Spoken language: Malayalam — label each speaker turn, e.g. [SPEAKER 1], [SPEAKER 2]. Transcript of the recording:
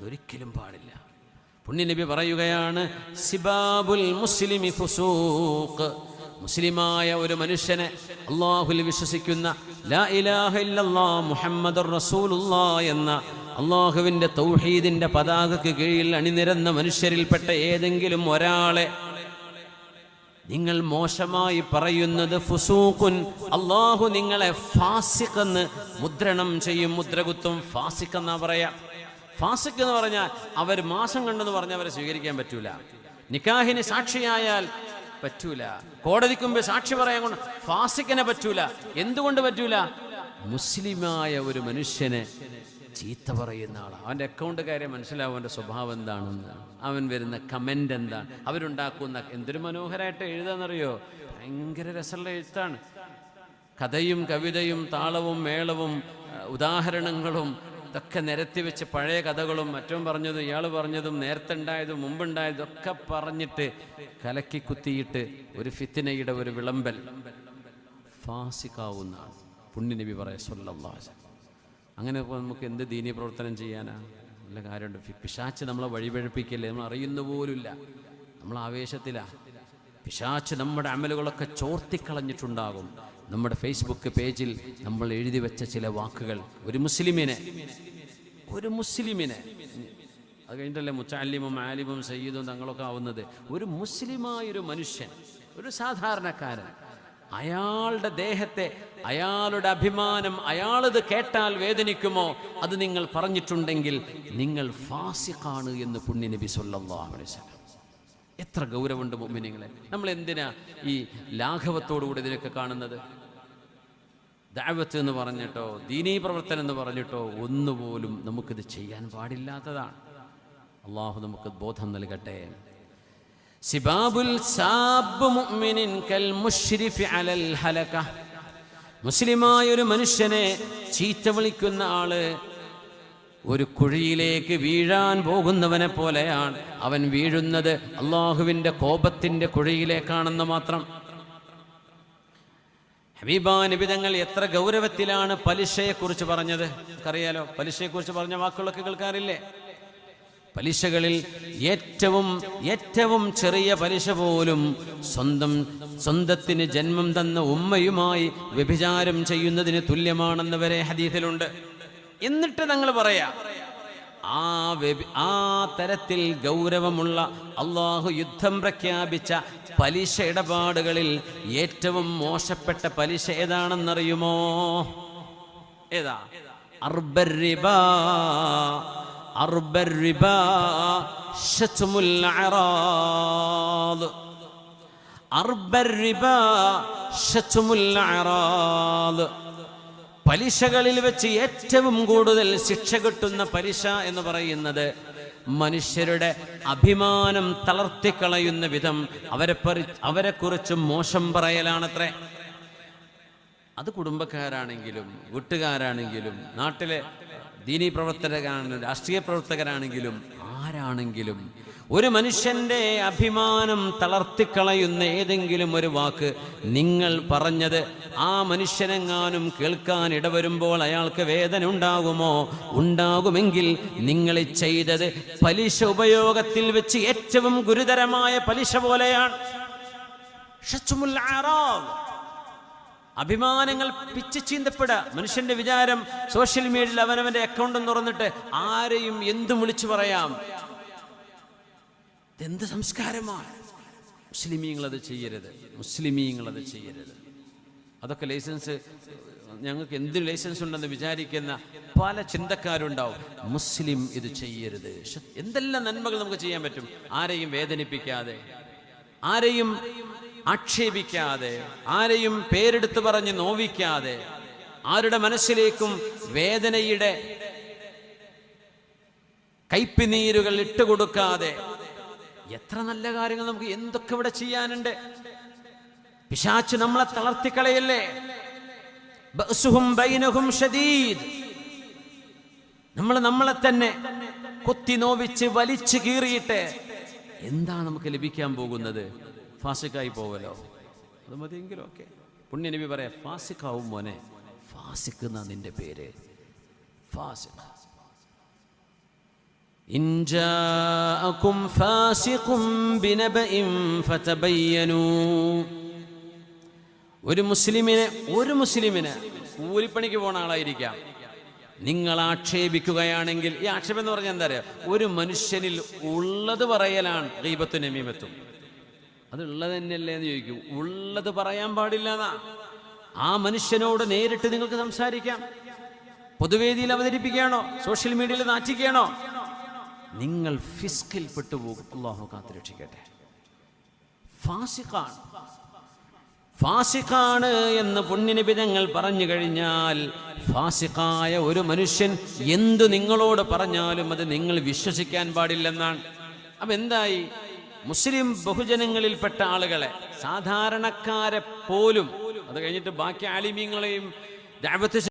[SPEAKER 1] അതൊരിക്കലും പാടില്ല. പുണ്യനബി പറയുകയാണ് സിബാബുൽ മുസ്ലിമി ഫുസൂഖ്. മുസ്ലിമായ ഒരു മനുഷ്യനെ അള്ളാഹുൽ വിശ്വസിക്കുന്ന ലാ ഇലാഹ ഇല്ലല്ലാ റസൂലുള്ളാ എന്ന അള്ളാഹുവിന്റെ തൗഹീദിന്റെ പതാകയ്ക്ക് കീഴിൽ അണിനിരന്ന മനുഷ്യരിൽപ്പെട്ട ഏതെങ്കിലും ഒരാളെ നിങ്ങൾ മോശമായി പറയുന്നത് ഫുസൂഖുൻ അള്ളാഹു നിങ്ങളെ ഫാസിഖെന്ന് മുദ്രണം ചെയ്യും മുദ്രകുത്തും ഫാസിഖെന്നാ പറയാ. ഫാസിഖ് എന്ന് പറഞ്ഞാൽ അവർ മാസം കണ്ടെന്ന് പറഞ്ഞാൽ അവരെ സ്വീകരിക്കാൻ പറ്റൂല. നിക്കാഹിന് സാക്ഷിയായാൽ പറ്റൂല. കോടതിക്ക് മുമ്പ് സാക്ഷി പറയാൻ കൊണ്ട് ഫാസിക്കിനെ പറ്റൂല. എന്തുകൊണ്ട് പറ്റൂല? മുസ്ലിമായ ഒരു മനുഷ്യനെ ചീത്ത പറയുന്ന ആൾ അവന്റെ അക്കൗണ്ട് കാര്യം മനസ്സിലാവും അവന്റെ സ്വഭാവം എന്താണെന്ന്. അവൻ വരുന്ന കമന്റ് എന്താണ്? അവരുണ്ടാക്കുന്ന എന്തൊരു മനോഹരമായിട്ട് എഴുതാന്നറിയോ? ഭയങ്കര രസമുള്ള എഴുത്താണ്. കഥയും കവിതയും താളവും മേളവും ഉദാഹരണങ്ങളും ഇതൊക്കെ നിരത്തി വെച്ച് പഴയ കഥകളും മറ്റും പറഞ്ഞതും ഇയാൾ പറഞ്ഞതും നേരത്തെ ഉണ്ടായതും മുമ്പുണ്ടായതും ഒക്കെ പറഞ്ഞിട്ട് കലക്കി കുത്തിയിട്ട് ഒരു ഫിത്തിനയുടെ ഒരു വിളമ്പൽ. ഫാസിക്കാവുന്നതാണ്. പുണ്യനബി പറയാ അലൈഹി അങ്ങനെ നമുക്ക് എന്ത് ദീനീയ പ്രവർത്തനം ചെയ്യാനാ? നല്ല കാര്യമുണ്ട്. പിശാച്ച് നമ്മളെ വഴിപഴപ്പിക്കല്ലേ? നമ്മൾ അറിയുന്ന പോലുമില്ല. നമ്മൾ ആവേശത്തിലാ. പിശാച്ച് നമ്മുടെ അമലുകളൊക്കെ ചോർത്തിക്കളഞ്ഞിട്ടുണ്ടാകും. നമ്മുടെ ഫേസ്ബുക്ക് പേജിൽ നമ്മൾ എഴുതി വെച്ച ചില വാക്കുകൾ. ഒരു മുസ്ലിമിനെ ഒരു മുസ്ലിമിനെ അത് കഴിഞ്ഞിട്ടല്ലേ മുച്ചാലിമും ആലിമും സയ്യിദും തങ്ങളൊക്കെ ആവുന്നത്. ഒരു മുസ്ലിമായൊരു മനുഷ്യൻ ഒരു സാധാരണക്കാരൻ അയാളുടെ ദേഹത്തെ അയാളുടെ അഭിമാനം അയാളത് കേട്ടാൽ വേദനിക്കുമോ? അത് നിങ്ങൾ പറഞ്ഞിട്ടുണ്ടെങ്കിൽ നിങ്ങൾ ഫാസിഖാണ് എന്ന് പുണ്യനബി സല്ലല്ലാഹു അലൈഹി വസല്ലം. എത്ര ഗൗരവമുണ്ട് മുമ്പിനിങ്ങളെ നമ്മൾ എന്തിനാ ഈ ലാഘവത്തോടുകൂടി ഇതിനൊക്കെ കാണുന്നത്? ദാവത്ത് എന്ന് പറഞ്ഞിട്ടോ ദീനീ പ്രവർത്തനം എന്ന് പറഞ്ഞിട്ടോ ഒന്നുപോലും നമുക്കിത് ചെയ്യാൻ പാടില്ലാത്തതാണ്. അള്ളാഹു നമുക്ക് ബോധം നൽകട്ടെ. സിബാബുൽ സാബ് മുഅ്മിനിൻ കൽ മുശ്രിഫി അലൽ ഹലക. മുസ്ലിമായ ഒരു മനുഷ്യനെ ചീത്ത വിളിക്കുന്ന ആൾ ഒരു കുഴിയിലേക്ക് വീഴാൻ പോകുന്നവനെ പോലെയാണ്. അവൻ വീഴുന്നത് അള്ളാഹുവിന്റെ കോപത്തിന്റെ കുഴിയിലേക്കാണെന്ന് മാത്രം. ഹബീബാ നിബിതങ്ങൾ എത്ര ഗൗരവത്തിലാണ് പലിശയെക്കുറിച്ച് പറഞ്ഞത്? അറിയാലോ പലിശയെക്കുറിച്ച് പറഞ്ഞ വാക്കുകളൊക്കെ കേൾക്കാറില്ലേ? പലിശകളിൽ ഏറ്റവും ഏറ്റവും ചെറിയ പലിശ പോലും സ്വന്തം സ്വന്തത്തിന് ജന്മം തന്ന ഉമ്മയുമായി വ്യഭിചാരം ചെയ്യുന്നതിന് തുല്യമാണെന്ന് വരെ ഹദീസിലുണ്ട്. എന്നിട്ട് തങ്ങൾ പറയാ ആ ആ തരത്തിൽ ഗൗരവമുള്ള അള്ളാഹു യുദ്ധം പ്രഖ്യാപിച്ച പലിശ ഇടപാടുകളിൽ ഏറ്റവും മോശപ്പെട്ട പലിശ ഏതാണെന്നറിയുമോ? ഏതാ? അർബരിബാ അർബരിബാ അർബരിബാ പലിശകളിൽ വെച്ച് ഏറ്റവും കൂടുതൽ ശിക്ഷ കിട്ടുന്ന പലിശ എന്ന് പറയുന്നത് മനുഷ്യരുടെ അഭിമാനം തളർത്തിക്കളയുന്ന വിധം അവരെ പറി അവരെക്കുറിച്ച് മോശം പറയലാണത്രേ. അത് കുടുംബക്കാരാണെങ്കിലും വീട്ടുകാരാണെങ്കിലും നാട്ടിലെ ദീനീ പ്രവർത്തകരാണെങ്കിലും രാഷ്ട്രീയ പ്രവർത്തകരാണെങ്കിലും ആരാണെങ്കിലും ഒരു മനുഷ്യന്റെ അഭിമാനം തളർത്തിക്കളയുന്ന ഏതെങ്കിലും ഒരു വാക്ക് നിങ്ങൾ പറഞ്ഞത് ആ മനുഷ്യനെങ്ങാനും കേൾക്കാൻ ഇടവരുമ്പോൾ അയാൾക്ക് വേദന ഉണ്ടാകുമോ? ഉണ്ടാകുമെങ്കിൽ നിങ്ങൾ ചെയ്തത് പലിശ ഉപയോഗത്തിൽ വെച്ച് ഏറ്റവും ഗുരുതരമായ പലിശ പോലെയാണ്. അഭിമാനങ്ങൾ പിച്ച് ചീന്തപ്പെടുക. മനുഷ്യന്റെ വിചാരം സോഷ്യൽ മീഡിയയിൽ അവനവന്റെ അക്കൗണ്ട് തുറന്നിട്ട് ആരെയും എന്തും വിളിച്ചു പറയാം. ഇതെന്ത് സംസ്കാരമാണ്? മുസ്ലിമീങ്ങൾ അത് ചെയ്യരുത്. മുസ്ലിമീങ്ങൾ അത് ചെയ്യരുത്. അതൊക്കെ ലൈസൻസ് ഞങ്ങൾക്ക് എന്ത് ലൈസൻസ് ഉണ്ടെന്ന് വിചാരിക്കുന്ന പല ചിന്തക്കാരുണ്ടാവും. മുസ്ലിം ഇത് ചെയ്യരുത്. എന്തെല്ലാം നന്മകൾ നമുക്ക് ചെയ്യാൻ പറ്റും? ആരെയും വേദനിപ്പിക്കാതെ ആരെയും ആക്ഷേപിക്കാതെ ആരെയും പേരെടുത്ത് പറഞ്ഞ് നോവിക്കാതെ ആരുടെ മനസ്സിലേക്കും വേദനയുടെ കയ്പിനീരുകൾ ഇട്ടുകൊടുക്കാതെ എത്ര നല്ല കാര്യങ്ങൾ നമുക്ക് എന്തൊക്കെ ഇവിടെ ചെയ്യാനുണ്ട്? പിശാച്ച് നമ്മളെ തളർത്തിക്കളയല്ലേ? നമ്മൾ നമ്മളെ തന്നെ കൊത്തി നോവിച്ച് വലിച്ചു കീറിയിട്ട് എന്താ നമുക്ക് ലഭിക്കാൻ പോകുന്നത്? ഫാസിക്കായി പോവലോ അത് മതിയെങ്കിലും ഓക്കെ പുണ്യനബി പറയാ ഫാസിക്കാവും മോനെ ഫാസിക്ക് നിന്റെ പേര്? ഫാസിഖ് إن جاءكم فاسق بنبأ فتبينوا ഒരു മുസ്ലിമിനെ ഒരു മുസ്ലിമിന് കൂലിപ്പണിക്ക് പോണ ആളായിരിക്കാം നിങ്ങൾ ആക്ഷേപിക്കുകയാണെങ്കിൽ ഈ ആക്ഷേപം എന്ന് പറഞ്ഞാൽ എന്താ പറയുക ഒരു മനുഷ്യനിൽ ഉള്ളത് പറയലാണ് ഗീബത്തും നമീമത്തും അത് ഉള്ളത് തന്നെയല്ലേ എന്ന് ചോദിക്കൂ ഉള്ളത് പറയാൻ പാടില്ല എന്നാ ആ മനുഷ്യനോട് നേരിട്ട് നിങ്ങൾക്ക് സംസാരിക്കാം പൊതുവേദിയിൽ അവതരിപ്പിക്കുകയാണോ സോഷ്യൽ മീഡിയയിൽ നാറ്റിക്കുകയാണോ നിങ്ങൾ ഫിസ്കിൽ പെട്ടുപോകും അള്ളാഹു കാത്തുരക്ഷിക്കട്ടെ ഫാസിഖാണ്. ഫാസിഖാണ് എന്ന് പുണ്യനബി ഞങ്ങൾ പറഞ്ഞു കഴിഞ്ഞാൽ ഫാസിഖായ ഒരു മനുഷ്യൻ എന്തു നിങ്ങളോട് പറഞ്ഞാലും അത് നിങ്ങൾ വിശ്വസിക്കാൻ പാടില്ലെന്നാണ്. അപ്പം എന്തായി? മുസ്ലിം ബഹുജനങ്ങളിൽപ്പെട്ട ആളുകളെ സാധാരണക്കാരെ പോലും അത് കഴിഞ്ഞിട്ട് ബാക്കി ആലിമീങ്ങളെയും ദഅവത്ത്